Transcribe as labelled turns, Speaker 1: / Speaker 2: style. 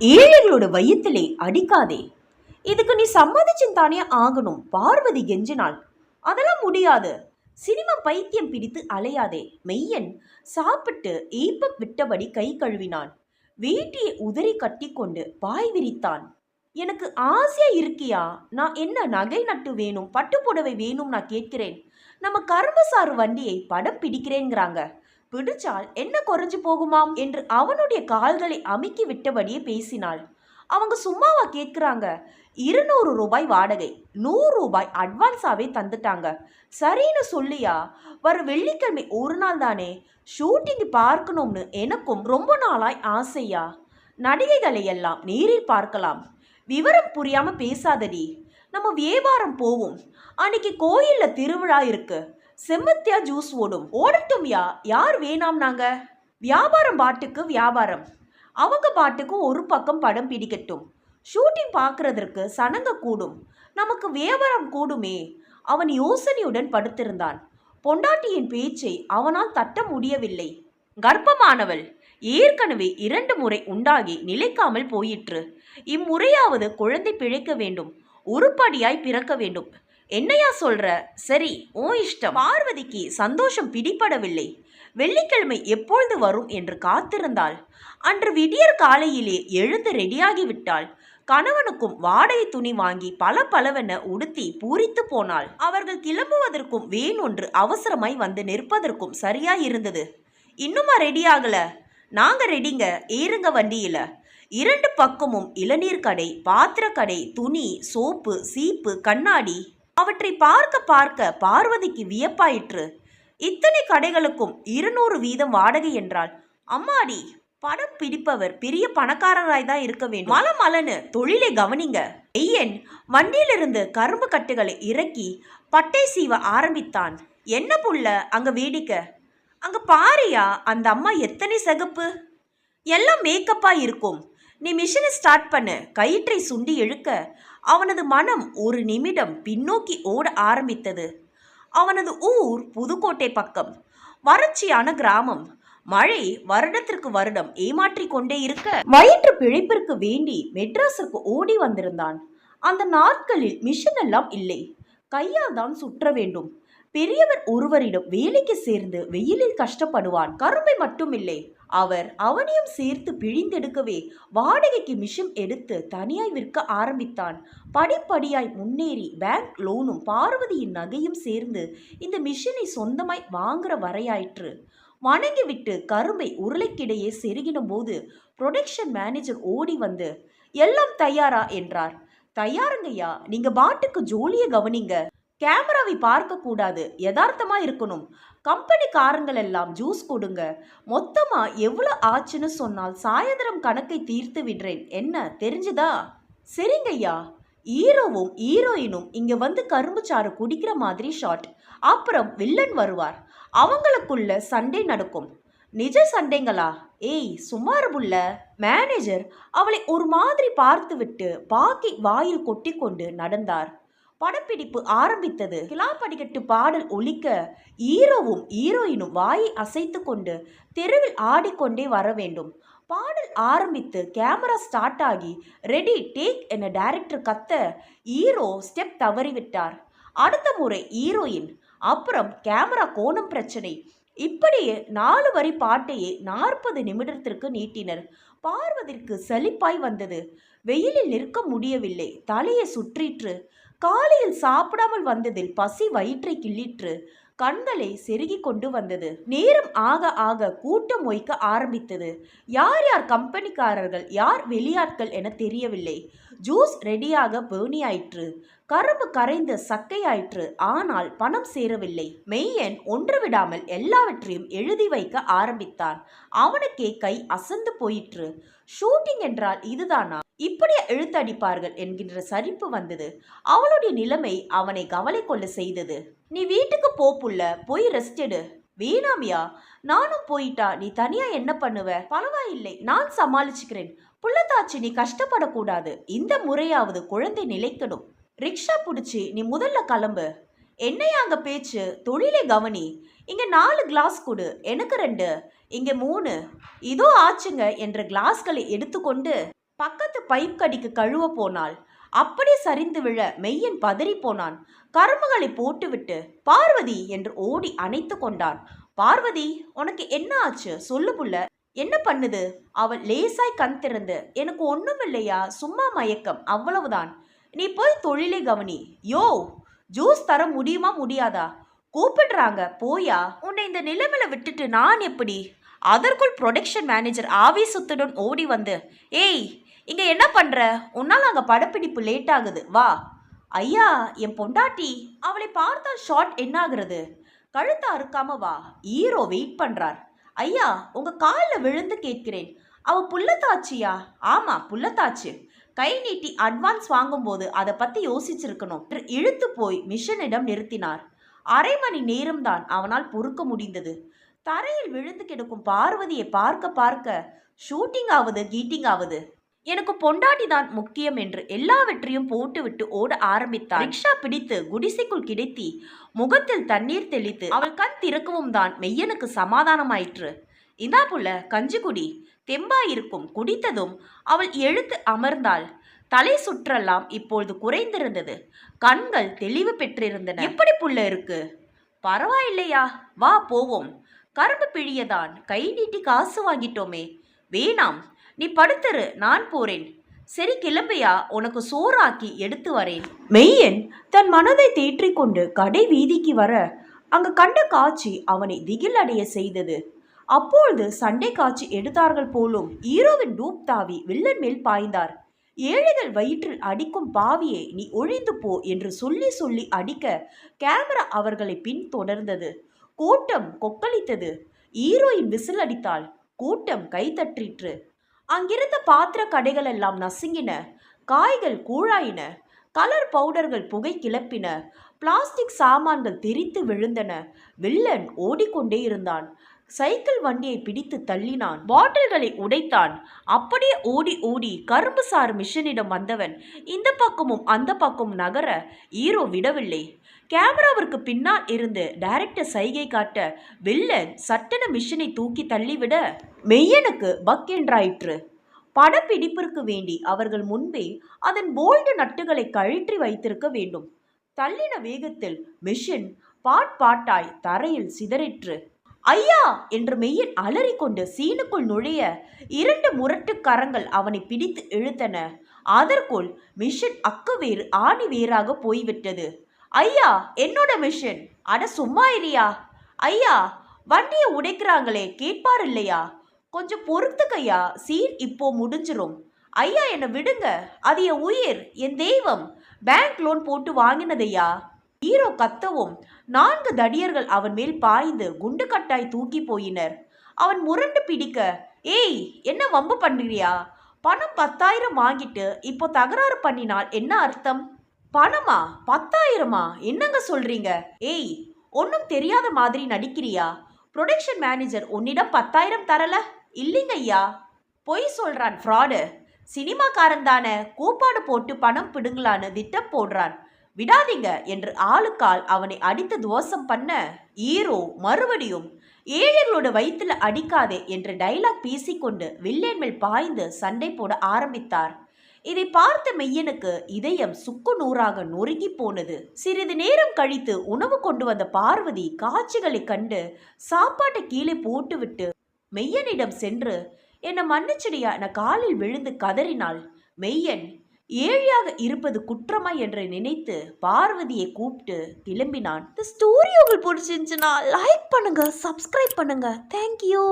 Speaker 1: ஏழைகளோட வயிற்றிலே அடிக்காதே. இதுக்கு நீ சம்மதிச்சும் தானே ஆகணும் பார்வதி கெஞ்சினாள். அதெல்லாம் முடியாது. சினிமா பைத்தியம் பிடித்து அலையாதே. மெய்யன் சாப்பிட்டு ஏப்ப விட்டபடி கை கழுவினான். வேட்டியை உதறி கட்டிக்கொண்டு பாய் விரித்தான். எனக்கு ஆசையா இருக்கியா? நான் என்ன நகை நட்டு வேணும் பட்டு புடவை வேணும் நான் கேட்கிறேன். நம்ம கரும்பு சாறு வண்டியை படம் பிடிக்கிறேங்கிறாங்க பிடிச்சால் என்ன குறைஞ்சு போகுமாம்? என்று அவனுடைய கால்களை அமுக்கி விட்டபடியே பேசினாள். அவங்க சும்மாவா கேட்குறாங்க? இருநூறு ரூபாய் வாடகை நூறு ரூபாய் அட்வான்ஸாகவே தந்துட்டாங்க. சரின்னு சொல்லியா? வர வெள்ளிக்கிழமை ஒரு நாள் தானே? ஷூட்டிங் பார்க்கணும்னு எனக்கும் ரொம்ப நாளாய் ஆசையா? நடிகைகளை எல்லாம் நேரில் பார்க்கலாம். விவரம் புரியாம பேசாதடி. நம்ம வியாபாரம் போவோம். அன்னைக்கு கோயில்ல திருவிழா இருக்கு. செம்மத்தியா ஜூஸ் ஓடும். ஓடட்டும்யா யார் வேணாம் நாங்க? வியாபாரம் பாட்டுக்கு வியாபாரம். அவங்க பாட்டுக்கு ஒரு பக்கம் படம் பிடிக்கட்டும். ஷூட்டிங் பார்க்கறதற்கு சனங்க கூடும். நமக்கு வியாபாரம் கூடுமே. அவன் யோசனையுடன் படுத்திருந்தான். பொண்டாட்டியின் பேச்சை அவனால் தட்ட முடியவில்லை. கர்ப்பமானவள். ஏற்கனவே இரண்டு முறை உண்டாகி நிலைக்காமல் போயிற்று. இம்முறையாவது குழந்தை பிழைக்க வேண்டும். உருப்படியாய் பிறக்க வேண்டும். என்னையா சொல்ற? சரி ஓ இஷ்டம். பார்வதிக்கு சந்தோஷம் பிடிபடவில்லை. வெள்ளிக்கிழமை எப்பொழுது வரும் என்று காத்திருந்தாள். அன்று விடியற் காலையிலே எழுந்து ரெடியாகி விட்டாள். கணவனுக்கும் வாடகை துணி வாங்கி பல பலவென உடுத்தி பூரித்து போனாள். அவர்கள் கிளம்புவதற்கும் வேணொன்று அவசரமாய் வந்து நிற்பதற்கும் சரியாய் இருந்தது. இன்னுமா ரெடி ஆகல? நாங்க ரெடிங்க ஏறுங்க வண்டியில. இரண்டு பக்கமும் இளநீர் கடை பாத்திரக்கடை துணி சோப்பு சீப்பு கண்ணாடி. அவற்றை பார்க்க பார்க்க பார்வதிக்கு வியப்பாயிற்று. இத்தனை கடைகளுக்கும் இருநூறு வீதம் வாடகை என்றால் அம்மாடி படம் பிடிப்பவர் பெரிய பணக்காரராய் தான் இருக்க வேண்டும். மல மலன்னு தொழிலை கவனிங்க. ஐயன் வண்டியிலிருந்து கரும்பு கட்டுகளை இறக்கி பட்டை சீவ ஆரம்பித்தான். என்ன புள்ள அங்க வேடிக்கை? அங்க பாரியா அந்த அம்மா எத்தனை சிகப்பு? எல்லாம் மேக்கப்பா இருக்கும். நீ மிஷினை ஸ்டார்ட் பண்ணு. கயிற்றை சுண்டி இழுக்க. அவனது மனம் ஒரு நிமிடம் பின்னோக்கி ஓட ஆரம்பித்தது. அவனது ஊர் புதுக்கோட்டை பக்கம். வறட்சியான கிராமம். மழை வருடத்திற்கு வருடம் ஏமாற்றி கொண்டே இருக்க வயிற்று பிழைப்பிற்கு வேண்டி மெட்ராஸுக்கு ஓடி வந்திருந்தான். அந்த நாட்களில் மிஷின் எல்லாம் இல்லை. கையால் தான் சுற்ற வேண்டும். பெரியவர் ஒருவரிடம் வேலைக்கு சேர்ந்து வெயிலில் கஷ்டப்படுவான் கரும்பை மட்டுமில்லை. அவர் அவனையும் சேர்த்து பிழிந்தெடுக்கவே வாடகைக்கு மிஷின் எடுத்து தனியாய் விற்க ஆரம்பித்தான். படிப்படியாய் முன்னேறி பேங்க் லோனும் பார்வதியின் நகையும் சேர்ந்து இந்த மிஷினை சொந்தமாய் வாங்குற வரையாயிற்று. வணங்கிவிட்டு கரும்பை உருளைக்கிடையே செருகின போது ப்ரொடக்ஷன் மேனேஜர் ஓடி வந்து எல்லாம் தயாரா? என்றார். தயாருங்கய்யா நீங்க பாட்டுக்கு ஜோலியை கவனிங்க. கேமராவை பார்க்கக்கூடாது. யதார்த்தமாக இருக்கணும். கம்பெனிக்காரங்கள் எல்லாம் ஜூஸ் கொடுங்க. மொத்தமாக எவ்வளோ ஆச்சுன்னு சொன்னால் சாயந்தரம் கணக்கை தீர்த்து விடுறேன். என்ன தெரிஞ்சுதா? சரிங்கய்யா. ஹீரோவும் ஹீரோயினும் இங்கே வந்து கரும்பு சாறு குடிக்கிற மாதிரி ஷாட். அப்புறம் வில்லன் வருவார். அவங்களுக்குள்ள சண்டை நடக்கும். நிஜ சண்டைங்களா? ஏய் சுமார் புள்ள. மேனேஜர் அவளை ஒரு மாதிரி பார்த்துவிட்டு பாக்கி வாயில் கொட்டி கொண்டு நடந்தார். படப்பிடிப்பு ஆரம்பித்தது. கிளாப்படிக்கட்டு பாடல் ஒலிக்க ஹீரோவும் ஹீரோயினும் வாயை அசைத்து கொண்டு தெருவில் ஆடிக்கொண்டே வர வேண்டும். பாடல் ஆரம்பித்து கேமரா ஸ்டார்ட் ஆகி ரெடி டேக் என டைரக்டர் கத்த ஹீரோ ஸ்டெப் தவறிவிட்டார். அடுத்த முறை ஹீரோயின் அப்புறம் கேமரா கோணம் பிரச்சனை. இப்படியே நாலு வரி பாட்டையே நாற்பது நிமிடத்திற்கு நீட்டினர். பார்வதற்கு சலிப்பாய் வந்தது. வெயிலில் நிற்க முடியவில்லை. தலையை சுற்றிற்று. காலையில் சாப்பிடாமல் வந்ததில் பசி வயிற்றை கிள்ளிற்று கண்களை செருகி கொண்டு வந்தது. நேரம் ஆக ஆக கூட்டம் மொய்க்க ஆரம்பித்தது. யார் யார் கம்பெனிக்காரர்கள் யார் வெளியாட்கள் என தெரியவில்லை. ஜூஸ் ரெடியாக பேணி ஆயிற்று. கரும்பு கரைந்து சக்கையாயிற்று ஆனால் பணம் சேரவில்லை. மெய்யன் ஒன்று விடாமல் எல்லாவற்றையும் எழுதி வைக்க ஆரம்பித்தான். அவனுக்கே கை அசந்து போயிற்று. ஷூட்டிங் என்றால் இதுதானா? இப்படி எழுத்தடிப்பார்கள் என்கின்ற சரிப்பு வந்தது. அவளுடைய நிலைமை அவனை கவலை கொள்ள செய்தது. நீ வீட்டுக்கு போப்புள்ள போய் ரெஸ்ட் எடு. வேணாமியா? நானும் போயிட்டா. நீ தனியா என்ன பண்ணுவ? பரவாயில்லை. நான் சமாளிச்சுக்கிறேன். புள்ளத்தாச்சி நீ கஷ்டப்படக்கூடாது. இந்த முறையாவது குழந்தை நிலைக்கணும் ரிக்ஷா பிடிச்சி நீ முதல்ல கிளம்பு. என்னையா அங்கே பேச்சு? தொழிலை கவனி. இங்கே நாலு கிளாஸ் கொடு. எனக்கு ரெண்டு. இங்கே மூணு. இதோ ஆச்சுங்க என்ற கிளாஸ்களை எடுத்துக்கொண்டு பக்கத்து பைப் கடிக்கு கழுவ போனாள். அப்படி சரிந்து விழ மெய்யன் பதறி போனான். கரும்புகளை போட்டுவிட்டு பார்வதி என்று ஓடி அணைத்து கொண்டான். பார்வதி உனக்கு என்ன ஆச்சு? சொல்லு புள்ள. என்ன பண்ணுது? அவள் லேசாய் கண் திறந்து எனக்கு ஒன்றும் இல்லையா சும்மா மயக்கம். அவ்வளவுதான். நீ போய் தொழிலை கவனி. யோ ஜூஸ் தர முடியுமா முடியாதா? கூப்பிடுறாங்க. போயா? உன்னை இந்த நிலைமையில விட்டுட்டு நான் எப்படி? அதற்குள் ப்ரொடக்ஷன் மேனேஜர் ஆவேசத்துடன் ஓடி வந்து ஏய் இங்கே என்ன பண்ணுற உன்னால் அங்கே படப்பிடிப்பு லேட் ஆகுது. வா. ஐயா என் பொண்டாட்டி அவளை பார்த்தால் ஷார்ட் என்ன ஆகுறது கழுத்தை அறுக்காம வா. ஹீரோ வெயிட் பண்ணுறார் ஐயா உங்க காலில் விழுந்து கேட்கிறேன். அவ புள்ளத்தாச்சியா? ஆமா புள்ளத்தாச்சு. கை நீட்டி அட்வான்ஸ் வாங்கும்போது அதை பத்தி யோசிச்சிருக்கணும். இழுத்து போய் மிஷனிடம் நிறுத்தினார். அரை மணி நேரம்தான் அவனால் பொறுக்க முடிந்தது. தரையில் விழுந்து கிடக்கும் பார்வதியை பார்க்க பார்க்க ஷூட்டிங் ஆகுது கீட்டிங் ஆகுது எனக்கு பொண்டாட்டி தான் முக்கியம் என்று எல்லாவற்றையும் போட்டுவிட்டு ஓட ஆரம்பித்தார் ரிக்ஷா பிடித்து குடிசைக்குள் கிடைத்தி முகத்தில் தண்ணீர் தெளித்து அவள் கண் திறக்கவும் தான் மெய்யனுக்கு சமாதானமாயிற்று. இதா புள்ள கஞ்சி குடி. தெம்பாயிருக்கும். குடித்ததும் அவள் எழுத்து அமர்ந்தாள். தலை சுற்றெல்லாம் இப்பொழுது குறைந்திருந்தது. கண்கள் தெளிவு பெற்றிருந்தன. எப்படி புள்ள இருக்கு? பரவாயில்லையா. வா போவோம். கரும்பு பிழியதான். கை நீட்டி காசு வாங்கிட்டோமே. வேணாம். நீ படுத்துரு நான் போறேன். சரி கிளம்பியா உனக்கு சோறாக்கி எடுத்து வரேன். மெய்யன் தன் மனதை தேற்றிக்கொண்டு கடை வீதிக்கு வர அங்கு கண்ட காட்சி அவனை திகில் அடைய செய்தது. அப்பொழுது சண்டை காட்சி எடுத்தார்கள் போலும் ஹீரோவின் டூப் தாவி வில்லன் மேல் பாய்ந்தார். ஏழைகள் வயிற்றில் அடிக்கும் பாவியை நீ ஒழிந்து போ என்று சொல்லி சொல்லி அடிக்க கேமரா அவர்களை பின் தொடர்ந்தது. கூட்டம் கொக்களித்தது. ஹீரோயின் விசில் அடித்தாள் கூட்டம் கைதற்றிற்று அங்கிருந்த பாத்திர கடைகள் எல்லாம் நசுங்கின காய்கள் கூழாயின கலர் பவுடர்கள் புகை கிளப்பின பிளாஸ்டிக் சாமான்கள் தெரித்து விழுந்தன. வில்லன் ஓடிக்கொண்டே இருந்தான். சைக்கிள் வண்டியை பிடித்து தள்ளினான். பாட்டில்களை உடைத்தான். அப்படியே ஓடி ஓடி கரும்பு சாறு மிஷனிடம் வந்தவன். இந்த பக்கமும் அந்த பக்கமும் நகர ஈரோ விடவில்லை. கேமராவிற்கு பின்னால் இருந்து டைரக்டர் சைகை காட்ட வில்லன் சட்டன மிஷினை தூக்கி தள்ளிவிட மெய்யனுக்கு பக் என்றாயிற்று படப்பிடிப்பிற்கு வேண்டி அவர்கள் முன்பே அதன் போல்டு நட்டுகளை கழற்றி வைத்திருக்க வேண்டும். தள்ளின வேகத்தில் மிஷின் பாட் பாட்டாய் தரையில் சிதறிற்று. ஐயா! என்று மெய்யன் அலறிக்கொண்டு சீனுக்குள் நுழைய இரண்டு முரட்டு கரங்கள் அவனை பிடித்து இழுத்தன. அதற்குள் மிஷின் அக்கு வேறு ஆணி வேறாக போய்விட்டது. ஐயா! என்னோட மிஷின்? அட சும்மா இல்லையா ஐயா! வண்டியை உடைக்கிறாங்களே கேட்பார் இல்லையா? கொஞ்சம் பொறுத்துக்கையா சீர் இப்போ முடிஞ்சிரும். ஐயா என்னை விடுங்க. அது என் உயிர் என் தெய்வம். பேங்க் லோன் போட்டு வாங்கினதையா ஹீரோ கத்தவும். நான்கு தடியர்கள் அவன் மேல் பாய்ந்து குண்டு கட்டாய் தூக்கி போயினர். அவன் முரண்டு பிடிக்க ஏய் என்ன வம்பு பண்ணுறியா பணம் பத்தாயிரம் வாங்கிட்டு இப்போ தகராறு பண்ணினால் என்ன அர்த்தம்? பணமா? பத்தாயிரமா? என்னங்க சொல்றீங்க? ஏய் ஒன்றும் தெரியாத மாதிரி நடிக்கிறியா? ப்ரொடக்ஷன் மேனேஜர் உன்னிடம் பத்தாயிரம் தரல? இல்லைங்க ஐயா பொய் சொல்றான் ஃப்ராடு. சினிமாக்காரன் தானே கூப்பாடு போட்டு பணம் பிடுங்களான்னு திட்டம் போடுறான். விடாதீங்க என்று ஆளுக்கால் அவனை அடித்து துவசம் பண்ண ஈரோ மறுபடியும் ஏழைகளோட வயிற்றுல அடிக்காதே என்று டைலாக் பேசிக்கொண்டு வில்லேன் மேல் பாய்ந்து சண்டை போட ஆரம்பித்தார். இதை பார்த்த மெய்யனுக்கு இதயம் சுக்கு நூறாக நொறுங்கி போனது. சிறிது நேரம் கழித்து உணவு கொண்டு வந்த பார்வதி காட்சிகளை கண்டு சாப்பாட்டை கீழே போட்டுவிட்டு மெய்யனிடம் சென்று என்னை மன்னிச்சிடியா? என காலில் விழுந்து கதறினாள் மெய்யன் ஏழையாக இருப்பது குற்றமா என்று நினைத்து பார்வதியை கூப்பிட்டு கிளம்பினான். இந்த ஸ்டோரி உங்களுக்கு பிடிச்சிருந்துச்சுன்னா லைக் பண்ணுங்க சப்ஸ்கிரைப் பண்ணுங்க. தேங்க்யூ